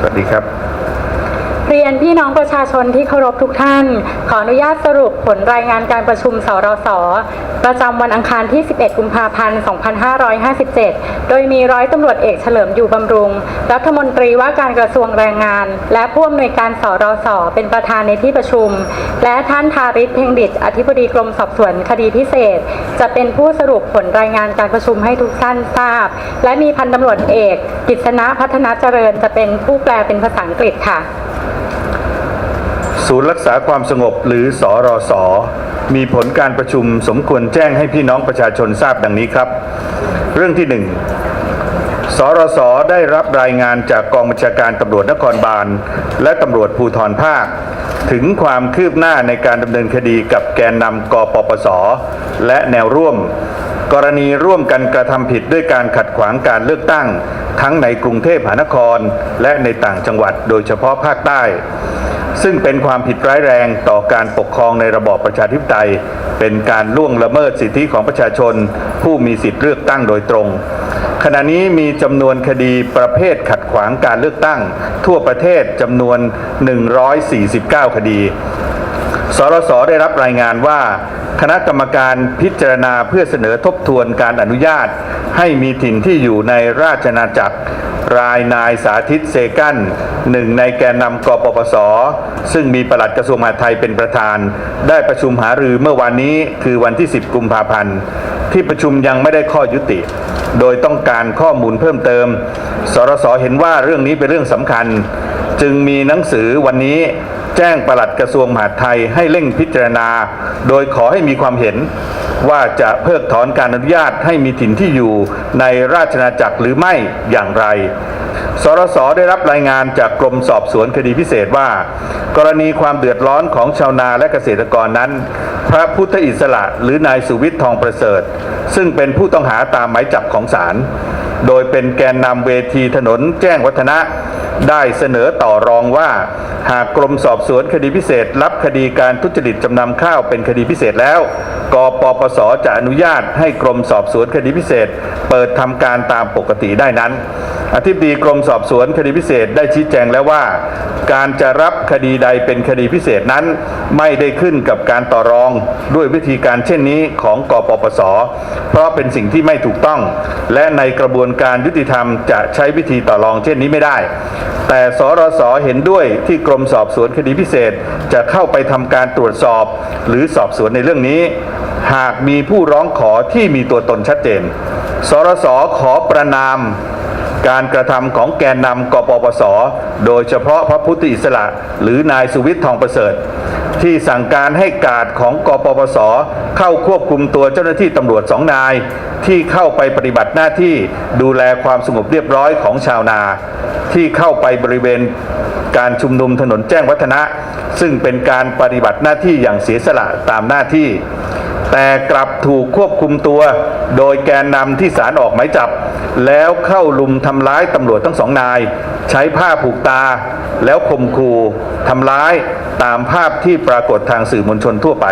สวัสดีครับ เรียนพี่น้องประชาชนที่เคารพทุกท่าน ขออนุญาตสรุปผลรายงานการประชุมสรสประจำวันอังคารที่ 11 กุมภาพันธ์ 2557 โดยมีร้อยตำรวจเอกเฉลิมอยู่บำรุง รัฐมนตรีว่าการกระทรวงแรงงาน และผู้อำนวยการสรสเป็นประธานในที่ประชุม และท่านทาริศเพ็งดิตอธิบดีกรมสอบสวนคดีพิเศษ จะเป็นผู้สรุปผลรายงานการประชุมให้ทุกท่านทราบ และมีพันตำรวจเอกกิษณะพัฒนาเจริญจะเป็นผู้แปลเป็นภาษาอังกฤษค่ะ ศูนย์รักษาความสงบหรือสอรสมีผลการประชุมสมควรแจ้งให้พี่น้องประชาชนทราบดังนี้ครับ เรื่องที่หนึ่งสรสได้รับรายงานจากกองบัญชาการตำรวจนครบาล และตำรวจภูธรภาค ถึงความคืบหน้าในการดำเนินคดีกับแกนนำกปปส และแนวร่วม กรณีร่วมกันกระทำผิดด้วยการขัดขวางการเลือกตั้ง ทั้งในกรุงเทพมหานคร และในต่างจังหวัดโดยเฉพาะภาคใต้ ซึ่งเป็นความผิดร้ายแรงต่อการปกครองในระบอบประชาธิปไตย เป็นการล่วงละเมิดสิทธิของประชาชน ผู้มีสิทธิเลือกตั้งโดยตรง ขณะนี้มีจำนวนคดีประเภทขัดขวางการเลือกตั้ง ทั่วประเทศจำนวน 149 คดี สรสได้รับรายงานว่า คณะกรรมการพิจารณาเพื่อเสนอทบทวนการอนุญาต ให้มีถิ่นที่อยู่ในราชอาณาจักร รายนายสาธิตเซกันหนึ่งในแกนนำกปปส ซึ่งมีปลัดกระทรวงมหาดไทยเป็นประธาน ได้ประชุมหารือเมื่อวานนี้คือวันที่ 10 กุมภาพันธ์ ที่ประชุมยังไม่ได้ข้อยุติ โดยต้องการข้อมูลเพิ่มเติม สรสเห็นว่าเรื่องนี้เป็นเรื่องสำคัญ จึงมีหนังสือวันนี้ แจ้งปลัดกระทรวงมหาดไทยให้เร่งพิจารณา โดยขอให้มีความเห็นว่าจะเพิกถอนการอนุญาตให้มีถิ่นที่อยู่ในราชอาณาจักรหรือไม่อย่างไร สรสได้รับรายงานจากกรมสอบสวนคดีพิเศษว่า กรณีความเดือดร้อนของชาวนาและเกษตรกรนั้น พระพุทธอิสระหรือนายสุวิทย์ทองประเสริฐ ซึ่งเป็นผู้ต้องหาตามหมายจับของศาลโดยเป็นแกนนำเวทีถนนแจ้งวัฒนะ ได้เสนอต่อรองว่า หากกรมสอบสวนคดีพิเศษ รับคดีการทุจริตจำนำข้าวเป็นคดีพิเศษแล้ว กปปสจะอนุญาตให้กรมสอบสวนคดีพิเศษ เปิดทำการตามปกติได้นั้น อธิบดีกรมสอบสวนคดีพิเศษได้ชี้แจงแล้วว่า การจะรับคดีใดเป็นคดีพิเศษนั้น ไม่ได้ขึ้นกับการต่อรองด้วยวิธีการเช่นนี้ของกปปส เพราะเป็นสิ่งที่ไม่ถูกต้อง และในกระบวนการยุติธรรมจะใช้วิธีต่อรองเช่นนี้ไม่ได้ แต่สรสเห็นด้วยที่กรมสอบสวนคดีพิเศษจะเข้าไปทำการตรวจสอบ หรือสอบสวนในเรื่องนี้ หากมีผู้ร้องขอที่มีตัวตนชัดเจน สรสขอประนาม การกระทำของแกนนำกปปส โดยเฉพาะพระพุทธอิสระ หรือนายสุวิทย์ทองประเสริฐ ที่สั่งการให้กาดของกปปส เข้าควบคุมตัวเจ้าหน้าที่ตำรวจสองนาย ที่เข้าไปปฏิบัติหน้าที่ดูแลความสงบเรียบร้อยของชาวนา ที่เข้าไปบริเวณการชุมนุมถนนแจ้งวัฒนะ ซึ่งเป็นการปฏิบัติหน้าที่อย่างเสียสละตามหน้าที่ แต่กลับถูกควบคุมตัว โดยแกนนำที่ศาลออกหมายจับ แล้วเข้าลุมทำร้ายตำรวจทั้งสองนาย ใช้ผ้าผูกตา แล้วข่มขู่ทำร้ายตามภาพที่ปรากฏทางสื่อมวลชนทั่วไป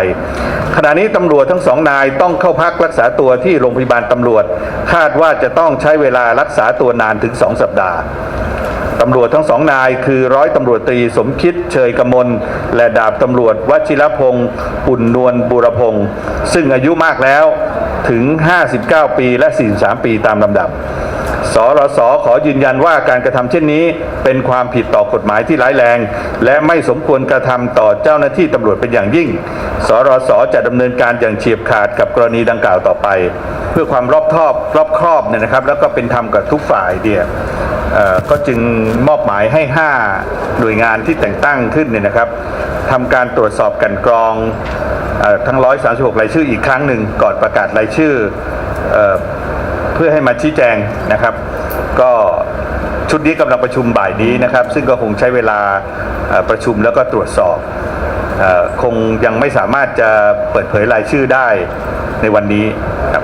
ขณะนี้ตำรวจทั้งสองนายต้องเข้าพักรักษาตัวที่โรงพยาบาลตำรวจ คาดว่าจะต้องใช้เวลารักษาตัวนานถึงสองสัปดาห์ ตำรวจทั้งสองนายคือร้อยตำรวจตรีสมคิดเชยกมลและดาบตำรวจวชิรพงศ์อุ่นนวลบุรพงศ์ซึ่งอายุมากแล้วถึง 59 ปีและ 43 ปีตามลำดับ สรสขอยืนยันว่าการกระทำเช่นนี้ เป็นความผิดต่อกฎหมายที่ร้ายแรง และไม่สมควรกระทำต่อเจ้าหน้าที่ตำรวจเป็นอย่างยิ่ง สรสจะดำเนินการอย่างเฉียบขาดกับกรณีดังกล่าวต่อไป เพื่อความรอบทอบรอบครอบเนี่ยนะครับ แล้วก็เป็นธรรมกับทุกฝ่ายเนี่ย ก็จึงมอบหมายให้ 5 หน่วยงานที่แต่งตั้งขึ้นเนี่ยนะครับทำการตรวจสอบกันกรองอทั้ง 136 รายชื่ออีกครั้งหนึ่งก่อนประกาศรายชื่อเอเพื่อให้มาชี้แจงนะครับ ก็ชุดนี้กำลังประชุมบ่ายนี้นะครับ ซึ่งก็คงใช้เวลาประชุมแล้วก็ตรวจสอบอคงยังไม่สามารถจะเปิดเผยรายชื่อได้ในวันนี้ครับ